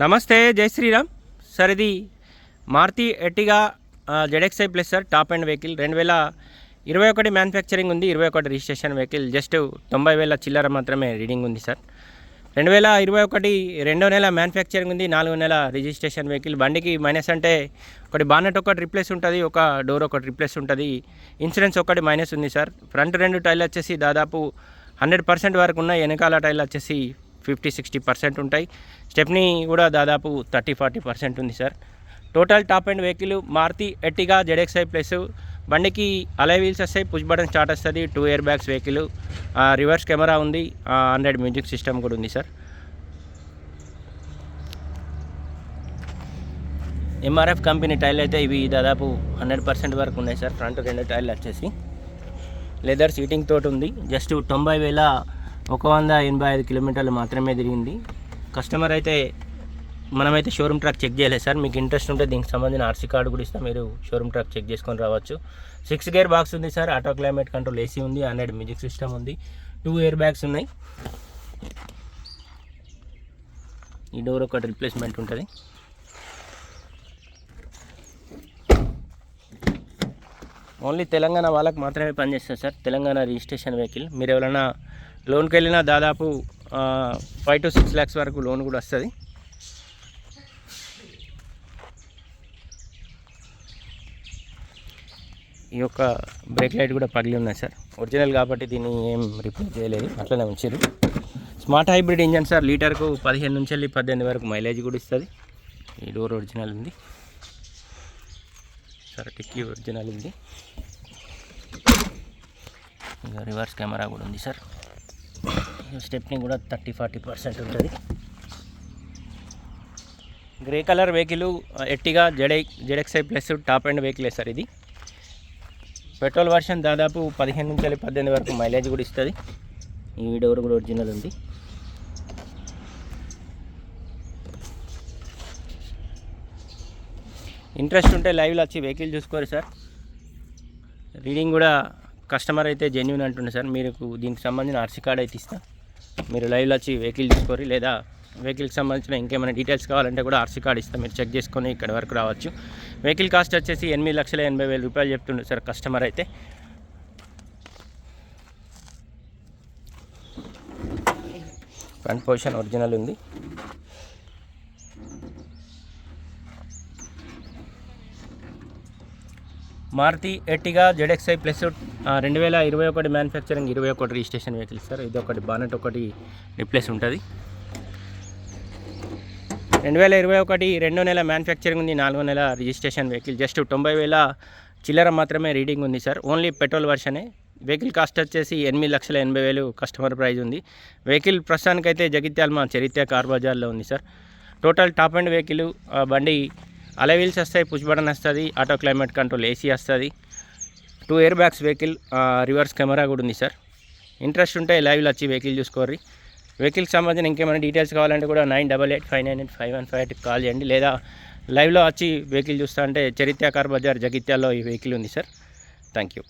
నమస్తే జై శ్రీరామ్. సార్ ఇది Maruti Ertiga Z X I plus sir top end vehicle రెండు వేల ఇరవై ఒకటి మ్యానుఫ్యాక్చరింగ్ ఉంది ఇరవై ఒకటి రిజిస్ట్రేషన్ వెహికల్ జస్ట్ తొంభై వేల చిల్లర మాత్రమే రీడింగ్ ఉంది సార్ రెండు వేల ఇరవై ఒకటి రెండో నెల మ్యానుఫ్యాక్చరింగ్ ఉంది నాలుగో నెల రిజిస్ట్రేషన్ వెహికల్ బండికి మైనస్ అంటే ఒకటి బానెట్ ఒకటి రిప్లేస్ ఉంటుంది ఒక డోర్ ఒకటి రిప్లేస్ ఉంటుంది. ఇన్సూరెన్స్ ఒకటి మైనస్ ఉంది సార్ ఫ్రంట్ రెండు టైర్లు వచ్చేసి దాదాపు హండ్రెడ్ పర్సెంట్ వరకు ఉన్నాయి వెనకాల టైర్లు వచ్చేసి ఫిఫ్టీ సిక్స్టీ పర్సెంట్ ఉంటాయి. స్టెప్నీ కూడా దాదాపు థర్టీ ఫార్టీ పర్సెంట్ ఉంది sir. Total top and vehicle Maruti Ertiga ZXI plus బండికి అలై వీల్స్ వస్తాయి పుష్ బటన్ స్టార్ట్ వస్తుంది two air bags vehicle reverse camera ఉంది హండ్రెడ్ మ్యూజిక్ సిస్టమ్ కూడా ఉంది సార్. ఎంఆర్ఎఫ్ కంపెనీ టైర్లు అయితే ఇవి దాదాపు హండ్రెడ్ పర్సెంట్ వరకు ఉన్నాయి సార్ ఫ్రంట్ రెండు టైర్లు వచ్చేసి. లెదర్ సీటింగ్ తోటి ఉంది జస్ట్ తొంభై వేల ఒక వంద ఎనభై ఐదు కిలోమీటర్లు మాత్రమే తిరిగింది. కస్టమర్ అయితే మనమైతే షోరూమ్ ట్రాక్ చెక్ చేయలేదు సార్. మీకు ఇంట్రెస్ట్ ఉంటే దీనికి సంబంధించిన ఆర్సీ కార్డు కూడా ఇస్తాం. మీరు షోరూమ్ ట్రాక్ చెక్ చేసుకొని రావచ్చు. సిక్స్ గేర్ బాక్స్ ఉంది sir. Auto climate control AC ఉంది. హండ్రెడ్ మ్యూజిక్ సిస్టమ్ ఉంది. టూ ఇయర్ బ్యాగ్స్ ఉన్నాయి. ఈ డోర్ ఒకటి రిప్లేస్మెంట్ ఉంటుంది. ఓన్లీ తెలంగాణ వాళ్ళకి మాత్రమే పనిచేస్తుంది సార్. తెలంగాణ రిజిస్ట్రేషన్ వెహికల్ మీరు ఎవరైనా లోన్కి వెళ్ళినా దాదాపు ఫైవ్ టు సిక్స్ ల్యాక్స్ వరకు లోన్ కూడా వస్తుంది. ఈ యొక్క బ్రేక్ లైట్ కూడా పగిలి ఉన్నాయి సార్. ఒరిజినల్ కాబట్టి దీన్ని ఏం రిపేర్ చేయలేదు. అట్లనే ఉంచారు స్మార్ట్ హైబ్రిడ్ ఇంజన్ సార్ లీటర్కు పదిహేను నుంచి వెళ్ళి పద్దెనిమిది వరకు మైలేజ్ కూడా ఇస్తుంది. ఈ డోర్ ఒరిజినల్ ఉంది. సార్ టిక్కీ ఒరిజినల్ ఉంది. ఇక రివర్స్ కెమెరా కూడా ఉంది సార్. స్టెప్ని కూడా థర్టీ ఫార్టీ పర్సెంట్ ఉంటుంది. Grey colour vehicle Ertiga Z D I Z X I plus top end vehicle sir ఇది. పెట్రోల్ వర్షన్ దాదాపు పదిహేను నుంచి వెళ్ళి పద్దెనిమిది వరకు మైలేజ్ కూడా ఇస్తుంది. ఈ డోర్ కూడా ఒరిజినల్ ఉంది. ఇంట్రెస్ట్ ఉంటే లైవ్లో వచ్చి వెహికల్ చూసుకోరు సార్. రీడింగ్ కూడా కస్టమర్ అయితే జెన్యున్ అంటుండే సార్. మీరు దీనికి సంబంధించిన ఆర్సీ కార్డ్ అయితే ఇస్తా. మీరు లైవ్లో వచ్చి వెహికల్ తీసుకోరు లేదా వెహికల్కి సంబంధించిన ఇంకేమైనా డీటెయిల్స్ కావాలంటే కూడా ఆర్సీ కార్డ్ ఇస్తాం. మీరు చెక్ చేసుకొని ఇక్కడ వరకు రావచ్చు. వెహికల్ కాస్ట్ వచ్చేసి ఎనిమిది లక్షల ఎనభై వేల రూపాయలు చెప్తుండే సార్ కస్టమర్ అయితే. ఫ్రంట్ పొజిషన్ ఒరిజినల్ ఉంది. మారుతి ఎట్టిగా జెడెక్స్ఐ ప్లస్ రెండు వేల ఇరవై ఒకటి మ్యానుఫ్యాక్చరింగ్ ఇరవై ఒకటి రిజిస్ట్రేషన్ వెహికల్ సార్. ఇది ఒకటి బానెట్ ఒకటి రిప్లేస్ ఉంటుంది. రెండు వేల ఇరవై ఒకటి రెండో నెల మ్యానుఫ్యాక్చరింగ్ ఉంది నాలుగో నెల రిజిస్ట్రేషన్ వెహికల్. జస్ట్ తొంభై వేల చిల్లర మాత్రమే రీడింగ్ ఉంది సార్. ఓన్లీ పెట్రోల్ వర్షనే. వెహికల్ కాస్ట్ వచ్చేసి ఎనిమిది లక్షల ఎనభై వేలు కస్టమర్ ప్రైజ్ ఉంది. వెహికల్ ప్రస్తుతానికైతే జగిత్యాల మా చరిత్ర కార్ బజార్లో ఉంది sir. Total top and vehicle బండి అలై వీల్స్ వస్తాయి పుష్ బటన్ వస్తుంది ఆటో క్లైమేట్ కంట్రోల్ ఏసీ వస్తుంది. Two airbags vehicle reverse camera కూడా ఉంది సార్ ఇంట్రెస్ట్ ఉంటే లైవ్లో వచ్చి వెహికల్ చూసుకోర్రి. వెహికల్కి సంబంధించిన ఇంకేమైనా డీటెయిల్స్ కావాలంటే కూడా nine double eight five nine eight five one five ఎయిట్కి కాల్ చేయండి. లేదా లైవ్లో వచ్చి వెహికల్ చూస్తా అంటే చరిత్ర కార్ బజార్ జగిత్యాల్లో ఈ వెహికల్ ఉంది సార్ థ్యాంక్ యూ